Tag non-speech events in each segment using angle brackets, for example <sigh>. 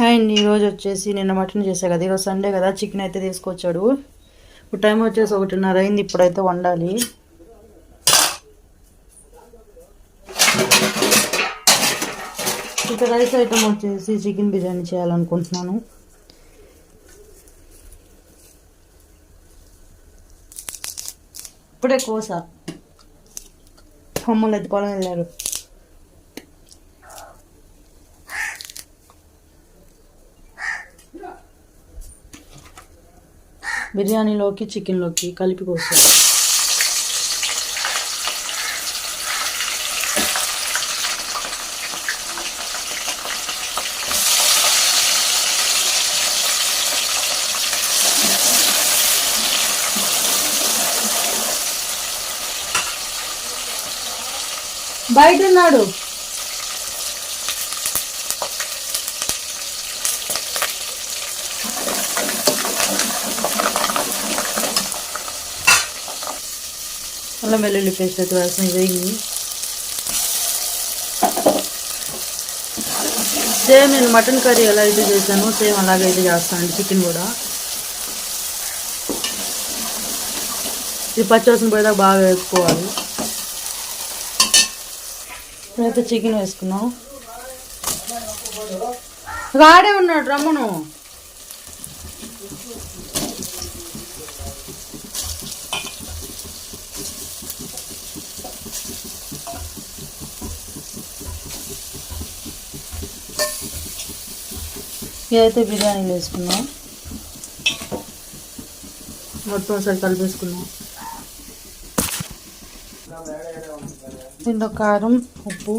Hi అండి ఈరోజు వచ్చేసి నిన్న మటన్ చేసా కదా. ఈరోజు సండే కదా చికెన్ అయితే తీసుకొచ్చాడు. ఇప్పుడు టైం వచ్చేసి ఒకటిన్నర అయింది ఇప్పుడైతే వండాలి. ఇక రైస్ ఐటమ్ వచ్చేసి చికెన్ బిర్యానీ చేయాలనుకుంటున్నాను. ఇప్పుడే కోస. అమ్మలు పొలం వెళ్ళారు. బిర్యానీలోకి చికెన్లోకి కలిపి పోసాను బయట ఉన్నాడు. అల్లం వెల్లుల్లి పేస్ట్ అయితే వేసిన వేయి సేమ్ నేను మటన్ కర్రీ ఎలా అయితే చేశానో సేమ్ అలాగైతే చేస్తాను చికెన్ కూడా. ఇది పచ్చివాసన పోయేదాకా బాగా వేసుకోవాలి ఇప్పుడైతే చికెన్ వేసుకున్నాం రాడే ఉన్నాడు రమ్మను ఇదైతే బిర్యానీ వేసుకున్నాం మొత్తం ఒకసారి కలిపేసుకున్నాం. దీంట్లో కారం ఉప్పు.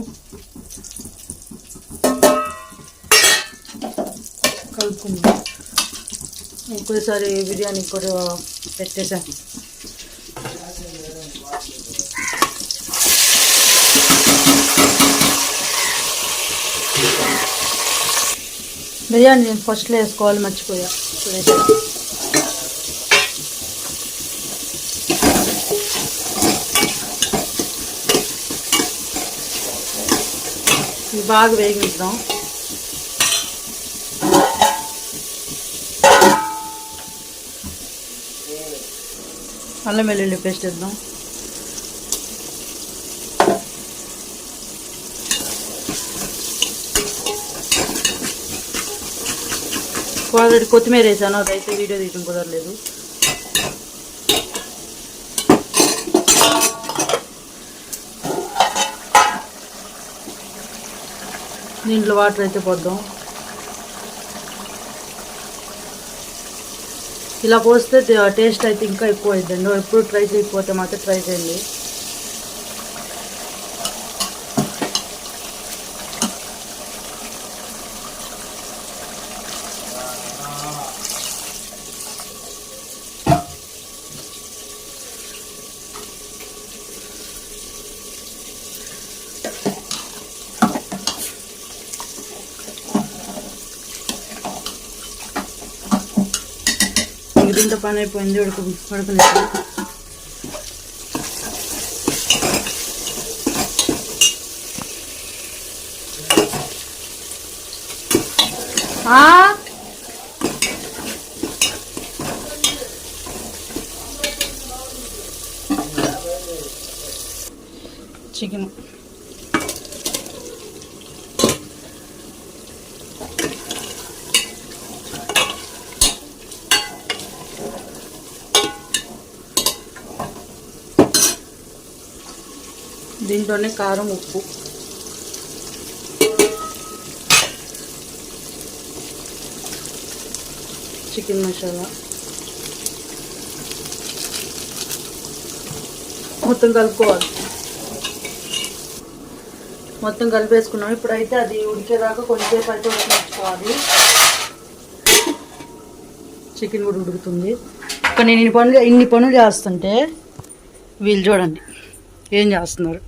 కలుపుకుందాం. ఇంకోసారి బిర్యానీ కూడా పెట్టేసాం బిర్యానీ నేను ఫస్ట్లో వేసుకోవాలి మర్చిపోయా. ఇవి బాగా వేగిద్దాం అల్లం వెల్లుల్లి పేస్ట్ వేద్దాం. ఆల్రెడీ కొత్తిమీర వేసాను అదైతే వీడియో తీయడం కుదరలేదు. దీంట్లో వాటర్ అయితే పోద్దాం. ఇలా పోస్తే టేస్ట్ అయితే ఇంకా ఎక్కువ అవుతుందండి ఎప్పుడు ట్రై చేయకపోతే మాత్రం ట్రై చేయండి. దీంతో పని అయిపోయింది ఉడక ఉడకలేదు ఆ? చికెన్ దీంట్లోనే కారం ఉప్పు. చికెన్ మసాలా మొత్తం కలుపుకోవాలి. మొత్తం కలిపేసుకున్నాం. ఇప్పుడైతే అది ఉడికేదాకా కొంచెంసేపు అయితే ఉడికించుకోవాలి చికెన్ కూడా ఉడుకుతుంది. కానీ నేను ఇన్ని పనులు ఇన్ని పనులు చేస్తుంటే వీళ్ళు చూడండి ఏం చేస్తున్నారు?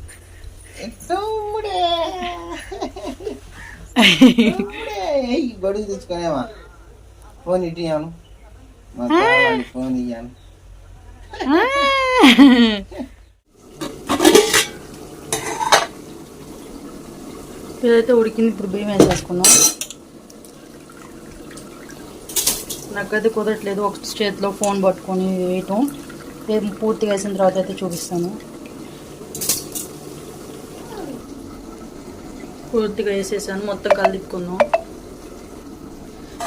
గొడుగు తెచ్చుకోనేమా ఫోన్ ఇటు ఇయ్యాను మా ఫోన్ ఇయ్యాను. ఇదైతే ఉడికింది ఇప్పుడు బియ్యం వేసేసుకున్నాం నాకైతే కుదరట్లేదు ఒక చేతిలో ఫోన్ పట్టుకొని వేయటం. పూర్తిగా వేసిన తర్వాత అయితే చూపిస్తాను. పూర్తిగా వేసేసాను. మొత్తం కలిపుకుందాం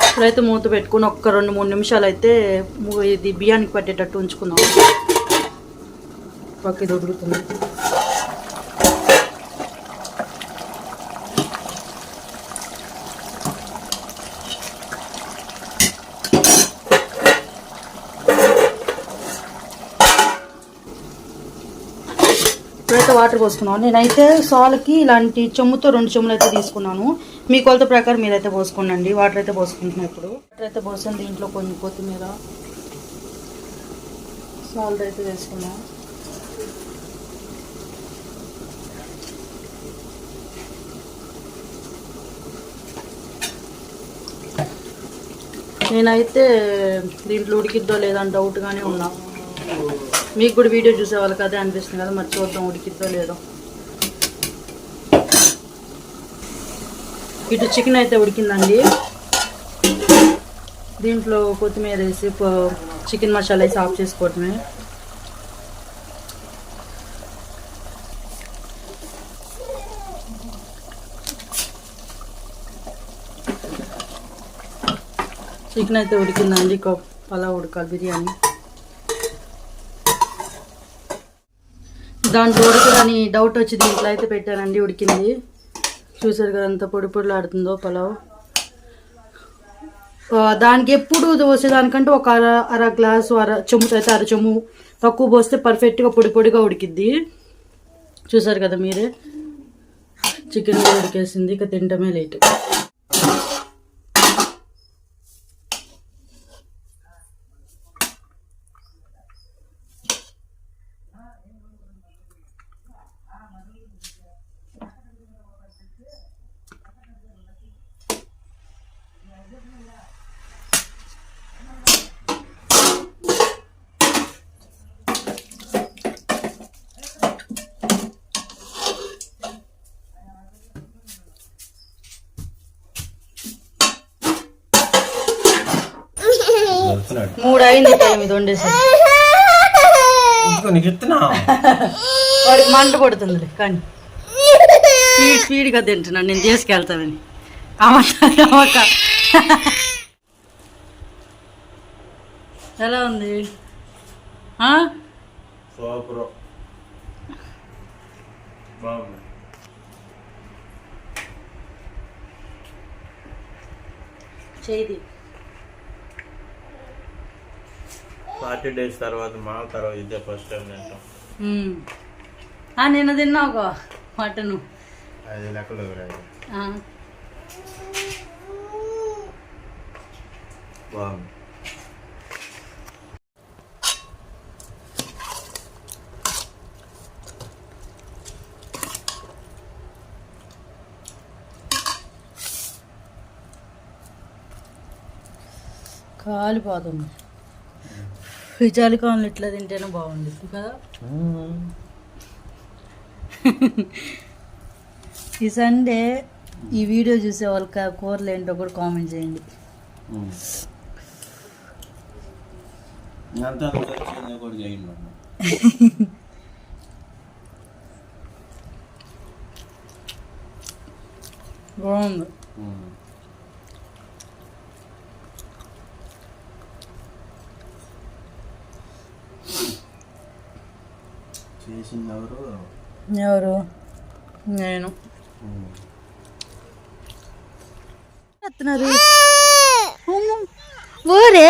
ఇప్పుడైతే మూత పెట్టుకుని ఒక్క రెండు మూడు నిమిషాలు అయితే ఇది బియ్యానికి పట్టేటట్టు ఉంచుకుందాం పక్కకి దొరుకుతుంది ఇప్పుడైతే వాటర్ పోసుకున్నాను నేనైతే సాల్కి ఇలాంటి చెమ్ముతో రెండు చెమ్ములు అయితే తీసుకున్నాను. మీ కొలత ప్రకారం మీరైతే పోసుకోండి వాటర్ అయితే పోసుకుంటున్నాను ఇప్పుడు. వాటర్ అయితే పోసాను దీంట్లో కొంచెం కొత్తిమీర సాల్ట్ అయితే వేసుకున్నాను నేనైతే దీంట్లో ఉడికిద్దో లేదని డౌట్గానే ఉన్నా. మీకు కూడా వీడియో చూసే వాళ్ళకి అదే అనిపిస్తుంది కదా మరి చూద్దాం ఉడికిద్దో లేదో. ఇటు చికెన్ అయితే ఉడికిందండి. దీంట్లో కొత్తిమీర వేసి చికెన్ మసాలా వేసి ఆఫ్ చేసుకోవటమే చికెన్ అయితే ఉడికిందండి ఇంకో పలా ఉడకాలి బిర్యానీ. దాంట్లో ఉడకదని డౌట్ వచ్చి దీంట్లో అయితే పెట్టానండి ఉడికింది. చూసారు కదా అంత పొడి పొడిలాడుతుందో పలావ్. దానికి ఎప్పుడు పోసేదానికంటే ఒక అర అర గ్లాసు అర చెమ్ము అయితే అర చెమ్ము తక్కువ పోస్తే పర్ఫెక్ట్గా పొడి పొడిగా ఉడికిద్ది. చూసారు కదా మీరే? చికెన్ కూడా ఉడికేసింది ఇక తింటమే లేట్. మూడు అయింది ఇంకో నీకు ఇస్తున్నా వాడికి మంట పడుతుంది కానీ. స్పీడ్ స్పీడ్గా తింటున్నాను నేను తీసుకెళ్తానని. అమ్మక అమ్మక ఎలా ఉంది? ఆ? సూపర్. బాగుంది. చేయి ఫార్టీ డేస్ తర్వాత మా తర్వాత ఇదే ఫస్ట్ టైం తింటాం. నిన్న తిన్నావు మటను? అది లెక్కలు. బాగుంది కాలిపోతుంది. ఈ చలికాలంలో ఇట్లా తింటేనే బాగుంది కదా. <laughs> ఈ సండే ఈ వీడియో చూసే వాళ్ళకి ఆ కూరలు ఏంటో కూడా కామెంట్ చేయండి. <laughs> బాగుంది. చేసింది ఎవరు? ఎవరు నేను ఊరే?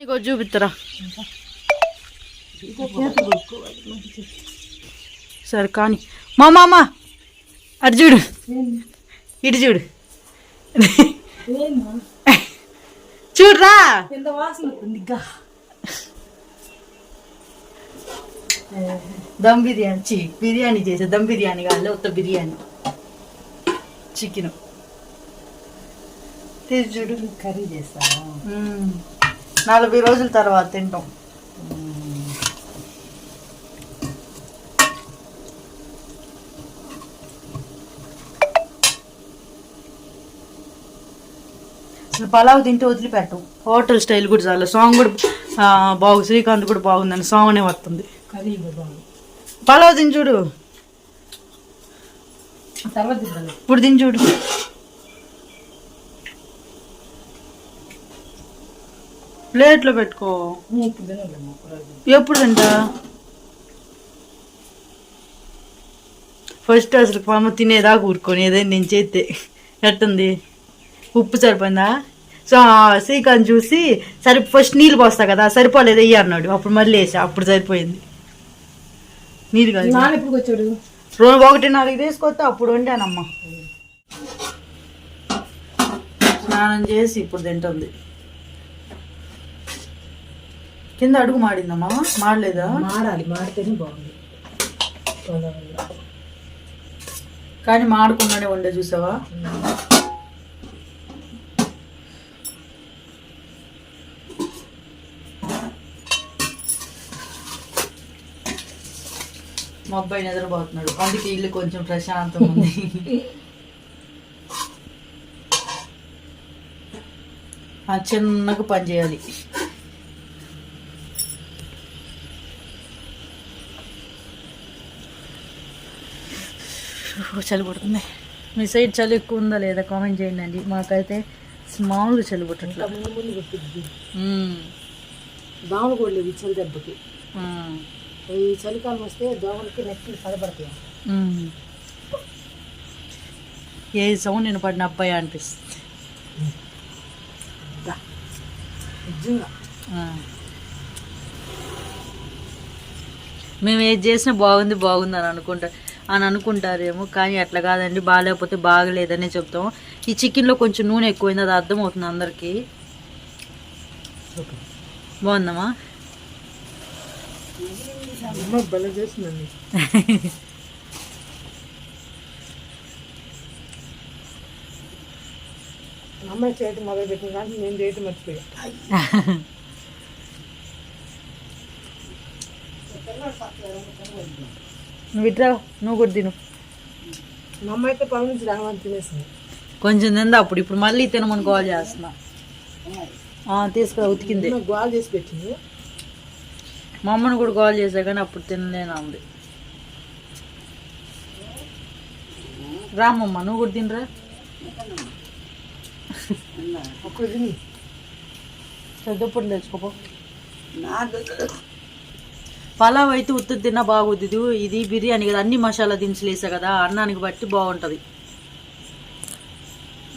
నీకు చూపిస్తారా సరే కానీ. మా మామ అటు చూడు. ఇటు చూడు. చూడరా. ఎంత వాసన దమ్ బిర్యానీ చి బిర్యానీ చేసే దమ్ బిర్యానీ కాదు ఉత్త బిర్యానీ. చికెన్. చూడు. కర్రీ చేస్తాను. నలభై రోజుల తర్వాత తింటాం. అసలు పలావ్ తింటే వదిలిపెట్టు. హోటల్ స్టైల్ కూడా చాలా. సాంగ్ కూడా బాగు శ్రీకాంత్ కూడా బాగుందని సాంగ్ అనే వస్తుంది. పలావ్ తిని చూడు. ఇప్పుడు తిని చూడు. ప్లేట్లో పెట్టుకో. ఎప్పుడు తింటా? ఫస్ట్ అసలు పామ తినేదాకా ఊరుకొని. ఏదైనా నేను చేస్తే ఎట్టుంది? ఉప్పు సరిపోయిందా? సో శ్రీకాంత్ చూసి సరి ఫస్ట్ నీళ్ళు పోస్తా కదా సరిపోలేదు వెయ్యి అన్నాడు. అప్పుడు మళ్ళీ వేసా అప్పుడు సరిపోయింది. నీళ్ళు కాదు రెండు ఒకటిన్నరకి తీసుకొస్తే అప్పుడు వండానమ్మా. స్నానం చేసి ఇప్పుడు తింటుంది. కింద అడుగు మాడిందమ్మా మాడలేదా? మాడాలి మాడితేనే బాగుంది. కానీ మాడకుండానే వండే చూసావా? మా అబ్బాయి నిద్రపోతున్నాడు. అందుకే ఇల్లు కొంచెం ప్రశాంతం ఉంది. ఆ చిన్నగా పని చేయాలి. చలి పుడుతుంది మీ సైడ్ చలి ఎక్కువ ఉందా లేదా కామెంట్ చేయండి అండి. మాకైతే మామూలుగా చలి. దోమలు కూడా లేవు ఈ చలి దెబ్బకి. ఈ చలికాలం వస్తే దోమలకి నెక్కి పడబడతాయి. ఏ సౌండ్ నేను పడిన అబ్బాయి అనిపిస్తుంది. నిజంగా. మేము ఏది చేసినా బాగుంది బాగుంది అని అనుకుంటా అని అనుకుంటారేమో కానీ అట్లా కాదండి. బాగాలేకపోతే బాగలేదనే చెప్తాం. ఈ చికెన్లో కొంచెం నూనె ఎక్కువైంది అది అర్థమవుతుంది అందరికీ. బాగుందమ్మా. అమ్మ బలం చేస్తుందండి అమ్మాయి చేయటం మొదలు పెట్టిన కానీ నేను చేయటం మర్చిపోయా. నువ్వు ఇట్రా నువ్వు కూడా తిను. మా అమ్మ అయితే పని నుంచి రావని తినేసింది. కొంచెం తిందా అప్పుడు ఇప్పుడు మళ్ళీ తినమని కాల్ చేస్తున్నా. తీసుకురా ఉతికింది. గోల్ చేసి పెట్టింది. మా అమ్మని కూడా కాల్ చేశా కానీ అప్పుడు తినలేనా ఉంది రామమ్మ నువ్వు కూడా తినరా? పెద్దప్పుడు తెచ్చుకోపో. పలావ్ అయితే ఉత్తి తిన్నా బాగుంది ఇది బిర్యానీ కదా అన్ని మసాలా దినుసులు వేసా కదా అన్నానికి బట్టి బాగుంటుంది.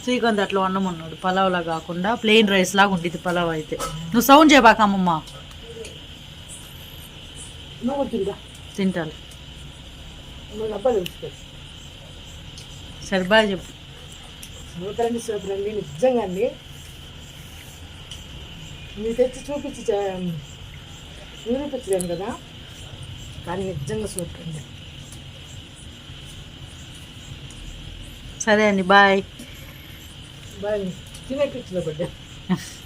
శ్రీకాంత్ అట్లా అన్నం ఉన్నాడు పలావ్లా కాకుండా ప్లెయిన్ రైస్ లాగా ఉంటుంది పలావ్ అయితే. నువ్వు సౌండ్ చేయబాక అమ్మమ్మ. నువ్వు తిందా తింటాను. సరే బాయ్ చెప్పు. సూపరండి నిజంగా అండి మీరు తెచ్చి చూపించి నిరూపించలేను కదా? కానీ నిజంగా సూపర్ అండి సరే అండి బాయ్. బాగా తినే పిచ్చిలో పడ్డా. <laughs>